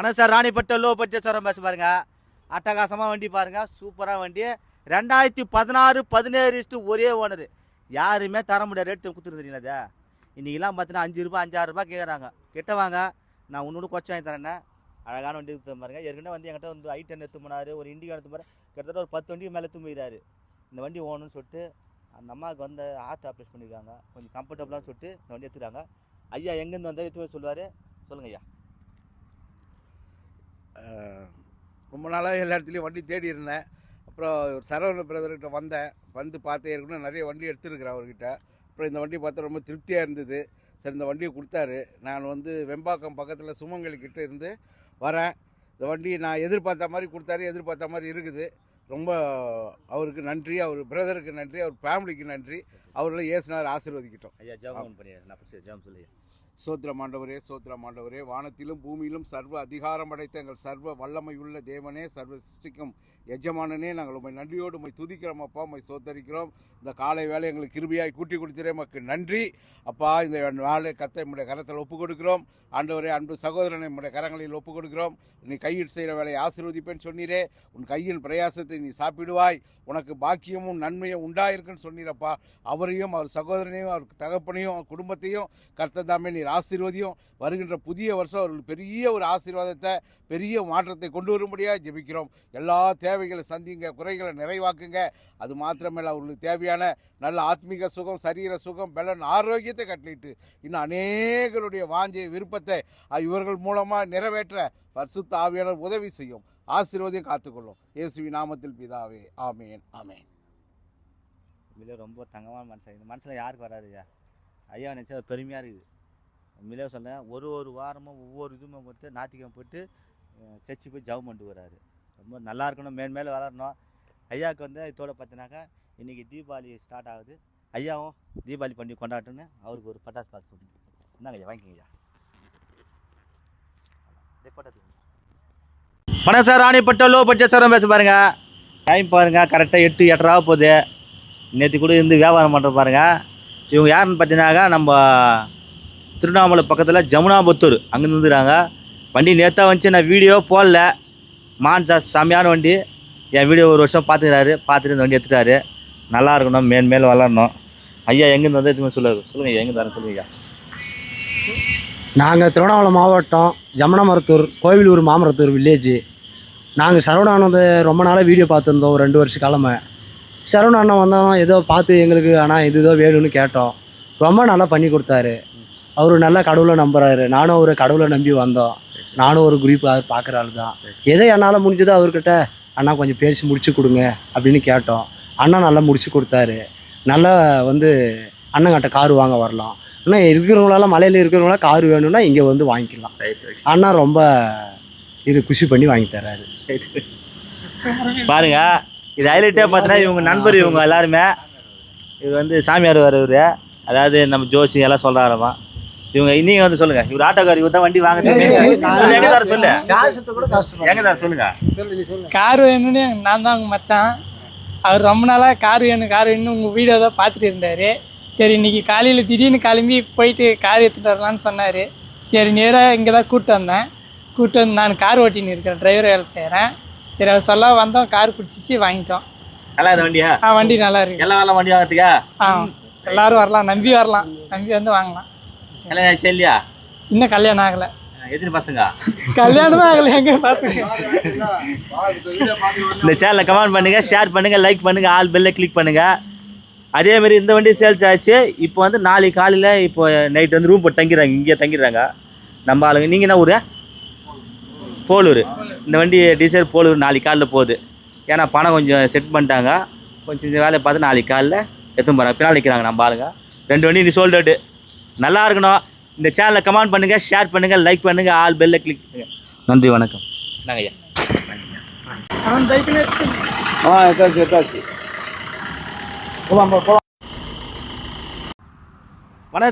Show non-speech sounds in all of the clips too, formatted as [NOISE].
ஆனால் sir Ranipet low budget sir பாருங்க. அட்டகாசமாக வண்டி பாருங்க. சூப்பராக வண்டி. ரெண்டாயிரத்தி பதினாறு பதினேழு இஷ்டு ஒரே ஓனர். யாருமே தர முடியாது ரேட் கொடுத்துருந்தீங்களா அது இன்றைக்கெல்லாம் பார்த்தீங்கன்னா அஞ்சு ரூபாய் அஞ்சாறு ரூபா கேட்குறாங்க கிட்ட வாங்க. நான் உன்னோட கொச்சு வாங்கி தரேன்னே அழகான வண்டி எடுத்து பாருங்க. ஏற்கனவே வந்து என்கிட்ட வந்து ஐ டென் எடுத்து போனாரு. ஒரு இண்டிகா எடுத்து கிட்டத்தட்ட ஒரு பத்து வண்டிக்கு மேலே எடுத்து இந்த வண்டி ஓணும்னு சொல்லிட்டு அந்த அம்மாவுக்கு வந்து ஹார்ட் ஆப்ரேஷன் பண்ணியிருக்காங்க. கொஞ்சம் கம்ஃபர்டபுளான்னு சொல்லிட்டு இந்த வண்டி எடுத்துக்கிறாங்க. ஐயா எங்கேருந்து வந்தால் எடுத்து சொல்லுவார். சொல்லுங்க ஐயா. ரொம்ப நாளாக எல்லா இடத்துலையும் வண்டி தேடி இருந்தேன். அப்புறம் சரவண பிரதர்கிட்ட வந்தேன். வந்து பார்த்து ஏற்கனவே நிறைய வண்டி எடுத்துருக்கிறேன் அவர்கிட்ட. அப்புறம் இந்த வண்டி பார்த்தா ரொம்ப திருப்தியாக இருந்தது. சரி இந்த வண்டியை கொடுத்தாரு. நான் வந்து வெம்பாக்கம் பக்கத்தில் சுமங்கலி கிட்ட இருந்து வரேன். இந்த வண்டி நான் எதிர்பார்த்த மாதிரி கொடுத்தாரு. எதிர்பார்த்த மாதிரி இருக்குது. ரொம்ப அவருக்கு நன்றி. அவர் பிரதருக்கு நன்றி. அவர் ஃபேமிலிக்கு நன்றி. அவர்களை ஏசுனார் ஆசீர்வதிக்கிட்டோம். ஐயா ஜெபம் பண்ணி நான் பிடிச்ச ஜெபம் சொல்லி சோத்ர மாண்டவரே சோத்ர மாண்டவரே வானத்திலும் பூமியிலும் சர்வ அதிகாரம் படைத்த எங்கள் சர்வ வல்லமையுள்ள தேவனே சர்வ சிருஷ்டிக்கும் எஜமானனே. நாங்கள் உண்மை நன்றியோடு உண்மை துதிக்கிறோம் அப்பா. உண்மை சோத்தரிக்கிறோம். இந்த காலை வேலை எங்களுக்கு கிருபியாய் கூட்டி கொடுத்துறே மக்கு நன்றி. அப்பா இந்த வேலை கத்தை நம்முடைய கரத்தில் ஒப்பு கொடுக்கிறோம் ஆண்டவரே அன்பு சகோதரனை நம்முடைய கரங்களில் ஒப்புக் கொடுக்கிறோம் நீ கையில் செய்கிற வேலையை ஆசீர்வதிப்பேன்னு சொன்னீரே. உன் கையின் பிரயாசத்தை நீ சாப்பிடுவாய். உனக்கு பாக்கியமும் நன்மையும் உண்டாயிருக்குன்னு சொன்னீரப்பா. அவரையும் அவர் சகோதரனையும் அவர் தகப்பனையும் குடும்பத்தையும் கர்த்ததாமே நீர் ஆசீர்வதியும் வருகின்ற புதிய வருஷம் அவர்கள் பெரிய ஒரு ஆசீர்வாதத்தை பெரிய மாற்றத்தை கொண்டு வரும்படியாக ஜெபிக்கிறோம். எல்லா தேவைகளை சந்திங்க குறைகளை நிறைவாக்குங்க. அது மாத்திரமில்லை அவர்களுக்கு தேவையான நல்ல ஆத்மீக சுகம் சரீர சுகம் பலன் ஆரோக்கியத்தை கட்டளிட்டு இன்னும் அநேகருடைய வாஞ்சை விருப்பத்தை இவர்கள் மூலமாக நிறைவேற்ற பரிசுத்த ஆவியாளர் உதவி செய்யும். ஆசீர்வதியும் காத்துக்கொள்ளும். இயேசுவி நாமத்தில் பிதாவே ஆமேன் ஆமேன். ரொம்ப தங்கமான மனுஷன் இந்த மனசில் யாருக்கு வராது ஐயா ஐயா நினச்சா பெருமையாக இருக்குது. உண்மையிலே சொல்கிறேன் ஒரு ஒரு வாரமும் ஒவ்வொரு இதுவுமே போட்டு ஞாத்திக்கிழமை போட்டு சர்ச்சு போய் ஜவம் பண்ணிட்டு வர்றாரு ரொம்ப நல்லா இருக்கணும் மேன்மேலே வளரணும். ஐயாவுக்கு வந்து இதோட பார்த்தினாக்கா இன்றைக்கி தீபாவளி ஸ்டார்ட் ஆகுது. ஐயாவும் தீபாவளி பண்டிகை கொண்டாட்டணும்னு அவருக்கு ஒரு பட்டாசு பாக்ஸ் சொல்லுங்க இந்தாங்க ஐயா வாங்கிக்கங்க ஐயா. Sir Ranipet low budget sir பேச பாருங்க. டைம் பாருங்க கரெக்டாக எட்டு எட்டரை ஆக போகுது. நேற்று கூட இருந்து வியாபாரம் பண்ணுற பாருங்க. இவங்க யாருன்னு பார்த்தீங்கன்னாக்கா நம்ம திருவண்ணாமலை பக்கத்தில் ஜமுனாபுத்தூர். அங்கேருந்து வந்துடுறாங்க வண்டி நேற்றா வந்துச்சு நான் வீடியோ போடல. மான்சா செம்மையான வண்டி. என் வீடியோ ஒரு வருஷம் பார்த்துக்கிறாரு பார்த்துட்டு இந்த வண்டி எடுத்துட்டாரு. நல்லா இருக்கணும். மேல் மேல் வளரணும். ஐயா எங்கேருந்து வந்து எதுவுமே சொல்லுவார் சொல்லுங்கள் ஐயா. எங்கே தரேன் சொல்லுங்க ஐயா. நாங்கள் திருவண்ணாமலை மாவட்டம் ஜமுனமரத்தூர் கோவிலூர் மாமரத்தூர் வில்லேஜ் நாங்கள் சரவணானந்த ரொம்ப நாளாக வீடியோ பார்த்துருந்தோம். ஒரு ரெண்டு வருஷ காலமாக சரவண அண்ணன் வந்தாலும் ஏதோ பார்த்து எங்களுக்கு ஆனால் இது ஏதோ வேணும்னு கேட்டோம். ரொம்ப நல்லா பண்ணி கொடுத்தாரு. அவர் நல்லா கடவுளை நம்புறாரு. நானும் அவரை கடவுளை நம்பி வந்தோம். நானும் ஒரு குரூப் பார்க்குற ஆள் தான். எதை என்னால் முடிஞ்சதோ அவர்கிட்ட அண்ணா கொஞ்சம் பேசி முடிச்சு கொடுங்க அப்படின்னு கேட்டோம். அண்ணா நல்லா முடிச்சு கொடுத்தாரு. நல்லா வந்து அண்ணங்கிட்ட கார் வாங்க வரலாம். ஆனால் இருக்கிறவங்களால மலையில் இருக்கிறவங்களாம் கார் வேணும்னா இங்கே வந்து வாங்கிக்கலாம். அண்ணா ரொம்ப இது குஷி பண்ணி வாங்கி தராரு. பாருங்க இது ஹைலைட்டே பார்த்தீங்கன்னா இவங்க நண்பர் இவங்க எல்லாருமே. இவர் வந்து சாமியார் வர இவர் அதாவது நம்ம ஜோசி எல்லாம் சொல்கிறாரமா இவங்க நீங்கள் வந்து சொல்லுங்க. இவர் ஆட்டோக்கார் இவர் தான் வண்டி வாங்க. எங்க தர சொல்லு? எங்க தர சொல்லுங்க? கார் வேணும்னு நான் தான் உங்கள் மச்சான். அவர் ரொம்ப நாளாக கார் வேணும் கார் வேணும்னு உங்கள் வீடியோ தான் பார்த்துட்டு இருந்தார். சரி இன்னைக்கு காலையில் திடீர்னு கிளம்பி போயிட்டு கார் எடுத்துகிட்டு வரலான்னு சொன்னார். சரி நேராக இங்கே தான் கூப்பிட்டு வந்தேன். கூப்பிட்டு வந்து நான் கார் ஓட்டின்னு இருக்கிறேன் டிரைவர் வேலை செய்கிறேன் சரி அவர் சொல்ல வந்தோம் கார் பிடிச்சிச்சு வாங்கிட்டோம். நல்லா இந்த வண்டியா? ஆ வண்டி நல்லா இருக்கு. எல்லா வேலை வண்டி வாங்கத்துக்கா ஆ எல்லாரும் வரலாம் நம்பி வரலாம். நம்பி வந்து வாங்கலாம். எல்லாம் ஆச்சு இல்லையா? இன்னும் கல்யாணம் ஆகலை. எத்தனை பசங்க? கல்யாணமே ஆகலை எங்க பசங்க? இந்த சேனலை கமெண்ட் பண்ணுங்க ஷேர் பண்ணுங்க லைக் பண்ணுங்க ஆல் பெல்ல கிளிக் பண்ணுங்க. அதே மாதிரி இந்த வண்டி சேல்ஸ் ஆச்சு. இப்போ வந்து நாளைக்கு காலையில் இப்போ நைட் வந்து ரூம் போட்டு தங்கிடுறாங்க இங்கே தங்கிடுறாங்க. நம்ம ஆளுங்க. நீங்கள் என்ன ஊர்? போலூர். இந்த வண்டி டீசல் போலூர் நாளைக்கு காலைல போகுது. ஏன்னா பணம் கொஞ்சம் செட் பண்ணிட்டாங்க. கொஞ்சம் வேலையை பார்த்து நாளைக்கு காலைல எடுத்துன்னு போகிறாங்க பின்னால் நிற்கிறாங்க நம்ம ஆளுங்க. ரெண்டு வண்டி நீ சோல்டு நல்லா இருக்கணும். இந்த சேனலை கமெண்ட் பண்ணுங்கள் ஷேர் பண்ணுங்கள் லைக் பண்ணுங்கள் ஆல் பெல்ல கிளிக் பண்ணுங்க. நன்றி வணக்கம். நாங்கள் ஐயா. ஆ எத்தாச்சு எத்தாச்சு வணக்கம்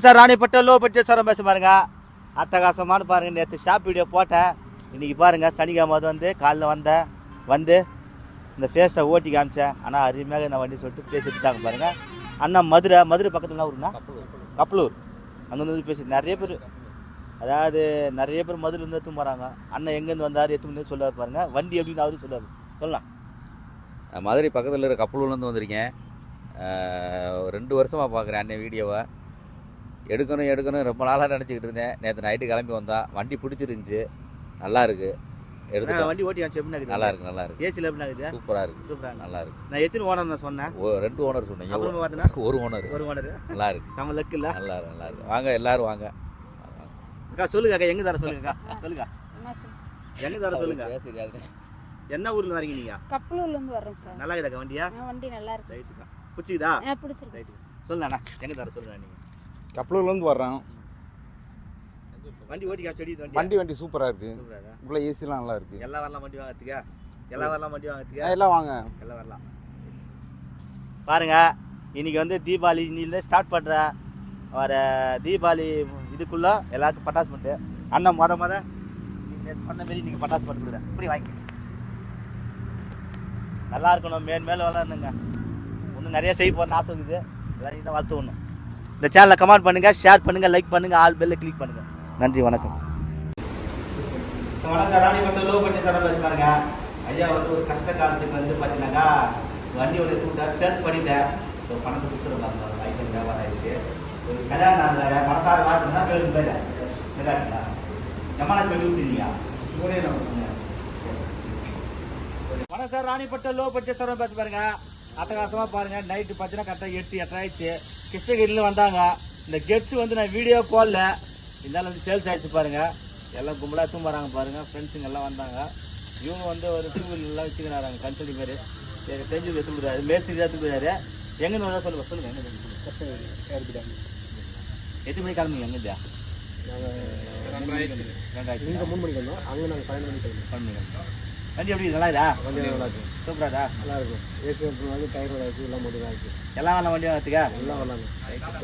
sir Ranipet low budget sir பேச பாருங்க. அட்டகாசமான பாருங்க நேற்று ஷாப் வீடியோ போட்டேன். இன்னைக்கு பாருங்க சனிக்கிழமை வந்து காலைல வந்தேன் வந்து இந்த ஃபேஸை ஓட்டி காமிச்சேன். ஆனால் அருமையாக நான் வண்டி சொல்லிட்டு பேசி எடுத்துட்டாங்க பாருங்க. அண்ணா மதுரை மதுரை பக்கத்தில் என்ன ஊருண்ணா கப்பலூர். அங்கேருந்து வந்து பேசி நிறைய பேர் அதாவது நிறைய பேர் மதுலேருந்து எடுத்து போகிறாங்க அண்ணன் எங்கேருந்து வந்தார் எத்து சொல்லுவார் பாருங்க. வண்டி எப்படின்னு அவரும் சொல்லுவார். சொல்லலாம். மதுரை பக்கத்தில் இருக்கிற கப்பலூர்லேருந்து வந்திருக்கேன். ரெண்டு வருஷமாக பார்க்குறேன் அண்ணன் வீடியோவை. எடுக்கணும் எடுக்கணும். ரொம்ப நாளாக நினச்சிக்கிட்டு இருந்தேன். நேற்று நைட்டு கிளம்பி வந்தால் வண்டி பிடிச்சிருந்துச்சி. நல்லாயிருக்கு நான் எடுத்துட்டோம் வண்டி ஓட்டி காமிச்சு எப்படி நல்லா இருக்கு நல்லா இருக்கு. ஏசியில் எப்படி இருக்குது சூப்பராக இருக்கு. சூப்பராக நல்லா இருக்கு. நான் எத்தனை ஓனர் நான் சொன்னேன்? ஓ ரெண்டு ஓனர் சொன்னீங்க. [LAUGHS] ஒரு ஓனர். ஒரு ஓனர். நல்லா இருக்கு. நம்ம லக்கு இல்லை. நல்லா இருக்கு நல்லா இருக்கு. வாங்க எல்லாரும் வாங்க. அக்கா சொல்லுங்க அக்கா எங்கே தர சொல்லுங்க அக்கா? சொல்லுங்க. எங்கே தர சொல்லுங்க. என்ன ஊர்ல வரீங்க நீங்க? கப்பலூர்லேருந்து வர்றேன் சார். நல்லா இருக்குதா வண்டியா? வண்டி நல்லா இருக்கு பிடிச்சிக்குதா? பிடிச்சிருக்கு அண்ணா. எங்கே தர சொல்லுங்க நீங்க? கப்பலூர்லேருந்து வர்றோம் வண்டி ஓட்டி காமிச்சு வண்டி வண்டி சூப்பராக சூப்பரா உள்ள ஏசிலாம் நல்லா இருக்குது எல்லாம் வரலாம் வண்டி வாங்கறதுக்கா? எல்லாம் வரலாம் வண்டி வாங்கறதுக்கா? எல்லாம் வாங்க. எல்லாம் வரலாம். பாருங்க இன்னைக்கு வந்து தீபாவளி இன்னிலேருந்து ஸ்டார்ட் பண்ணுற வர தீபாவளி இதுக்குள்ள எல்லாத்துக்கும் பட்டாசு பண்ணிட்டு அண்ணன் மொத மொத நீங்கள் சொன்ன மாரி நீங்கள் பட்டாசு பண்ணி கொடுக்குறேன். இப்படி வாங்கி நல்லா இருக்கணும். மேல் மேல் வளரணுங்க. இன்னும் நிறைய செய்ய போகிறேன்னு ஆசை இருக்குது. எல்லாரையும் தான் வளர்த்து இந்த சேனலை கமெண்ட் பண்ணுங்கள் ஷேர் பண்ணுங்கள் லைக் பண்ணுங்கள் ஆல் பெல்ல கிளிக் பண்ணுங்கள் நன்றி வணக்கம். வணக்கம் ராணிப்பட்ட லோ பண்ணி சார் பேச ஐயா வந்து ஒரு கஷ்ட காலத்துக்கு வந்து பார்த்தீங்கன்னாக்கா வண்டியோட கூட்டார் சேல்ஸ் பண்ணிட்டேன் ஒரு பணத்தை ஐட்டம் வியாபாரம் ஆயிடுச்சு. ஒரு கல்யாணம் நாளில் மனசார வாசனா பேரும் பேர். நிராட்சிங்களா எம்மான சொல்லி விட்டுருந்தீங்க இவரே நம்ம வணக்கம் ராணிப்பட்ட லோ பட்ஜெட் சார் பேச பாருங்க அட்டகாசமா பாருங்க. நைட்டு பார்த்தீங்கன்னா கரெக்டாக எட்டு எட்டாயிடுச்சு கிருஷ்ணகிரியில் வந்தாங்க. இந்த கெட்ஸ் வந்து நான் வீடியோ போடல இருந்தாலும் வந்து சேல்ஸ் ஆயிடுச்சு பாருங்க. எல்லாம் கும்பலாக தூங்குறாங்க பாருங்க. ஃப்ரெண்ட்ஸுங்க எல்லாம் வந்தாங்க. இவங்க வந்து ஒரு டூ வீலர்லாம் வச்சுக்கிறாங்க. கன்சல்டி பேர். சரி தெரிஞ்சு எடுத்துக்கிறாரு மேஸ்திரி தான் எடுத்துக்கிறாரு எங்கேருந்து வந்தா சொல்லுங்க. சொல்லுங்க எங்கே சொல்லுங்க. எத்தனை மணிக்கு கிளம்புங்க எங்கேருந்தா? ரெண்டாயிரத்தி இங்கே மூணு மணிக்கு வந்தோம். அங்கே நாங்கள் பன்னெண்டு மணிக்கு கிளம்பி வண்டி எப்படி நல்லா இதா வண்டி நல்லா இருக்கு. சூப்பராதா நல்லா இருக்கும் ஏசி வந்து டயர் நல்லா இருக்கு எல்லாம் மட்டும் இருக்கு. எல்லாம் வரலாம் வண்டி வாங்கத்துக்கா எல்லாம் வரலாங்க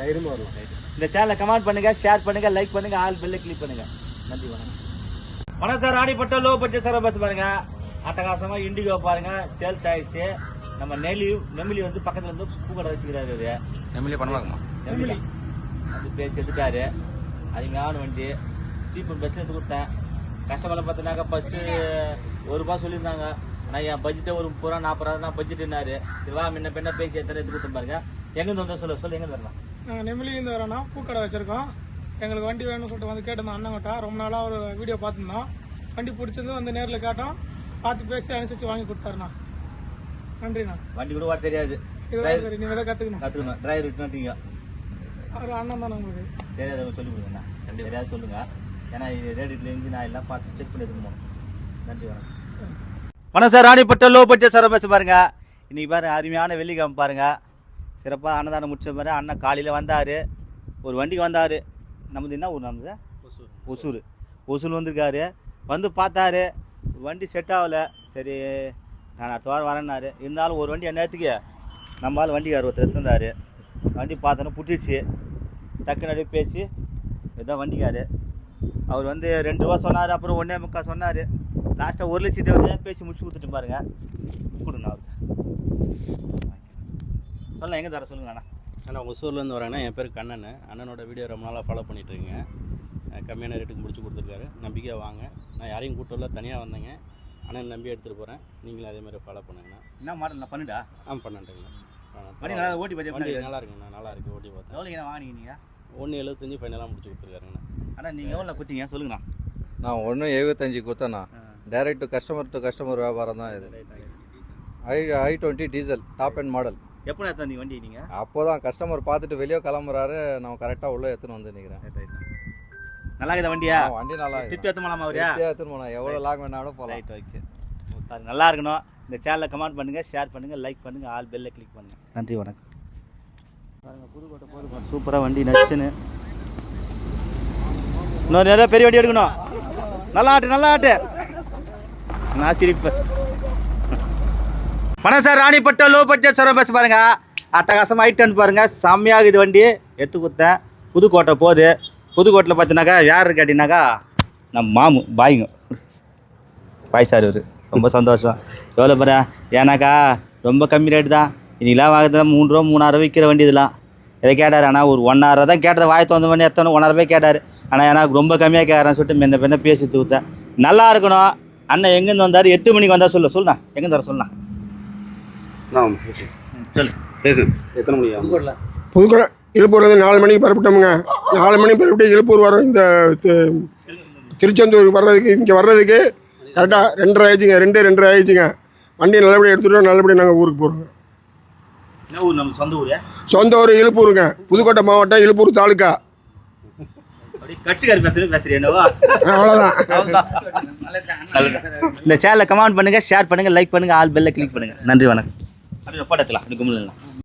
தைரியமாக வரலாம் இந்த சேனலை கமெண்ட் பண்ணுங்க ஷேர் பண்ணுங்க லைக் பண்ணுங்க ஆல் பெல்ல கிளிக் பண்ணுங்க. நன்றி வணக்கம். வணக்கம் sir. Ranipet low budget sir bus பாருங்க. அட்டகாசமா இண்டிகோ பாருங்க. சேல்ஸ் ஆயிடுச்சு. நம்ம நெல்லி நெமிலி வந்து பக்கத்துல இருந்து பூக்கடை வச்சுக்கிறாரு அவரு நெம்மிலே பண்ணலாமா? நெமிலி. அது பேசி எடுத்துட்டாரு. அருமையான வண்டி. சீப்பு பஸ்ல எடுத்து கொடுத்தேன். கஸ்டமர்ல பார்த்தீங்கன்னாக்கா ஃபர்ஸ்ட் ஒரு ரூபாய் சொல்லியிருந்தாங்க. ஆனால் என் பட்ஜெட்டே ஒரு முப்பது ரூபா நாற்பது ரூபா நான் பட்ஜெட்னாரு சரி வா முன்ன பின்ன பேசி எத்தனை எடுத்து கொடுத்தேன் பாருங்க. எங்கேருந்து வந்தா சொல்ல சொல்லு எங்கே வரலாம்? நாங்கள் நெமிலியிலேருந்து வரோன்னா பூக்கடை வச்சுருக்கோம். எங்களுக்கு வண்டி வேணும்னு சொல்லிட்டு வந்து கேட்டிருந்தோம் அண்ணங்கிட்ட ரொம்ப நாளாக ஒரு வீடியோ பார்த்துருந்தோம். வண்டி பிடிச்சிருந்து வந்து நேரில் கேட்டோம். பார்த்து பேசி அனுசரித்து வாங்கி கொடுத்தாருண்ணா. நன்றிண்ணா. வண்டி கூட வர தெரியாது. நீங்கள் தான் கற்றுக்கணும் கற்றுக்கணும் டிரைவர் விட்டுட்டீங்க அவர் அண்ணன் தானே உங்களுக்கு? தெரியாதவங்க சொல்லி கொடுங்கண்ணா தெரியாது சொல்லுங்க. ஏன்னா இது ரேடியத்தில் இன்ஜின் ஆயிலாம் பார்த்து செக் பண்ணி எடுக்கணும் நன்றி வணக்கம். வணக்கம் sir. Ranipet low budget sir பேச பாருங்க இன்னைக்கு பாருங்க அருமையான வெள்ளிக்கிழமை பாருங்க. சிறப்பாக அன்னதானம் முடிச்ச மாதிரி அண்ணன் காலையில் வந்தார். ஒரு வண்டிக்கு வந்தார். நமது என்ன ஊர் நமது? ஒசூர். ஒசூர். வந்திருக்காரு. வந்து பார்த்தாரு. வண்டி செட் ஆகலை. சரி நான் அடுத்த வாரம் வரேன்னாரு. இருந்தாலும் ஒரு வண்டி நேரத்துக்கு நம்மளால் வண்டிக்கார் ஒருத்தர் எடுத்திருந்தாரு. வண்டி பார்த்தோன்னே புட்டிடுச்சு டக்குன்னு அப்படியே பேசி இதுதான் வண்டிக்காரு. அவர் வந்து ரெண்டு ரூபா சொன்னார். அப்புறம் ஒன்றே முக்கால் சொன்னார். லாஸ்ட்டாக ஒரு லட்சத்தி வந்து பேசி முடிச்சு கொடுத்துட்டு பாருங்க. கொடுங்க அவருக்கு சொல்லலாம் எங்கே தர சொல்லுங்க அண்ணா. நான் ஒசூர்லேருந்து வரேன்னா என் பேர் கண்ணன் அண்ணனோட வீடியோ ரொம்ப நாளாக ஃபாலோ பண்ணிகிட்ருக்கேங்க கம்மியான ரேட்டுக்கு முடிச்சு கொடுத்துருக்காரு. நம்பிக்கையாக வாங்க. நான் யாரையும் கூட்டல தனியாக வந்தேங்க. அண்ணன் நம்பி எடுத்துகிட்டு போகிறேன் நீங்களும் அதே மாதிரி ஃபாலோ பண்ணுங்கண்ணா என்ன மாடல் நான் பண்ணிட்டா ஆ பண்ணிட்டுங்கண்ணா வண்டி நல்லா ஓட்டி வண்டி பார்த்து நல்லா இருக்குங்கண்ணா நல்லா இருக்குது ஓட்டி பார்த்தேன். எவ்வளோ என்ன வாங்கினீங்க நீங்கள் ஒன்று எழுபத்தஞ்சு ஃபைனலாக முடிச்சு கொடுத்துருக்காருங்கண்ணா அண்ணா. நீங்கள் எவ்வளோ கொடுத்தீங்க? சொல்லுங்கண்ணா. நான் ஒன்று எழுபத்தஞ்சி கொடுத்தேண்ணா. Direct to customer to customer வியாபாரம் தான் இது. I I twenty diesel top and model எப்போ வந்தீங்க வண்டி நீங்கள் அப்போ தான் கஸ்டமர் பார்த்துட்டு வெளியே கிளம்புறாரு நான் கரெக்டாக உள்ளே எடுத்துன்னு வந்து நிற்கிறேன் நல்லா இருக்குதா வண்டியா? வண்டி நல்லா திருப்பி எடுத்து போலாமா அவரியா எடுத்துன்னு போனேன் எவ்வளோ லாங் வேணாலும் போகலாம். ரைட் ஓகே நல்லா இருக்கணும். இந்த சேனலை கமெண்ட் பண்ணுங்க ஷேர் பண்ணுங்க லைக் பண்ணுங்க ஆல் பெல்ல கிளிக் பண்ணுங்க. நன்றி வணக்கம். பாருங்க புதுக்கோட்டை போதும் சூப்பராக வண்டி நச்சுன்னு. இன்னொரு நிறைய பெரிய வண்டி எடுக்கணும். நல்லா ஆட்டு நல்லா ஆட்டு. நான் சிரிப்பேன். வணக்கம் sir Ranipet low budget sir bus பாருங்க. அட்டகாசம் ஐட்டன் பாருங்க. செம்மையாகுது வண்டி எத்து குத்தேன் புதுக்கோட்டை போகுது. புதுக்கோட்டையில் பார்த்தீங்கன்னாக்கா யார் கேட்டிங்கனாக்கா நம்ம மாமு பாய்ங்க. பாய் சார் இவர். ரொம்ப சந்தோஷம். எவ்வளோ பாரு ஏன்னாக்கா ரொம்ப கம்மி ரேட்டு தான். இனிலாம் வாங்குறதுலாம் மூணு ரூபா மூணாயிரம் விற்கிற வண்டி இதெல்லாம். இதை கேட்டார். ஆனால் ஒரு ஒன்றாயிரம் தான் கேட்டதை வாய் தந்த மணி எத்தனை ஒன்றாயிரம் ரூபாய் கேட்டார். ஆனால் எனக்கு ரொம்ப கம்மியாக கேட்குறேன்னு சொல்லிட்டு மென்ன பின்ன பேசி தூத்தேன் நல்லா இருக்கணும். அண்ணன் எங்கேருந்து வந்தார்? எட்டு மணிக்கு வந்தால் சொல்லு. சொல்லுண்ணா. எங்கேருந்து வர சொல்லுண்ணா? நான் சொல்லு. பேசு. எத்தனை மணி ஆகும் புதுக்கோட்டை இழுப்பூர்லேருந்து நாலு மணிக்கு பரப்பிட்டோமுங்க நாலு மணி பரப்பிட்டு இழுப்பூர் வரோம் இந்த திருச்செந்தூருக்கு வர்றதுக்கு இங்கே வர்றதுக்கு கரெக்டாக ரெண்டரை ஆயிடுச்சுங்க. ரெண்டு ரெண்டரை ஆயிடுச்சுங்க. வண்டி நல்லபடியாக எடுத்துகிட்டு நல்லபடியாக நாங்கள் ஊருக்கு போகிறோங்க சொந்த ஊர்? இழுப்பூருங்க புதுக்கோட்டை மாவட்டம் இழுப்பூர் தாலுக்கா. பேசுறது அவ்வளோதான் இந்த சேனலை கமெண்ட் பண்ணுங்க ஷேர் பண்ணுங்க லைக் பண்ணுங்க ஆல் பெல்ல கிளிக் பண்ணுங்க. நன்றி வணக்கம். அப்படி கும்பலாம்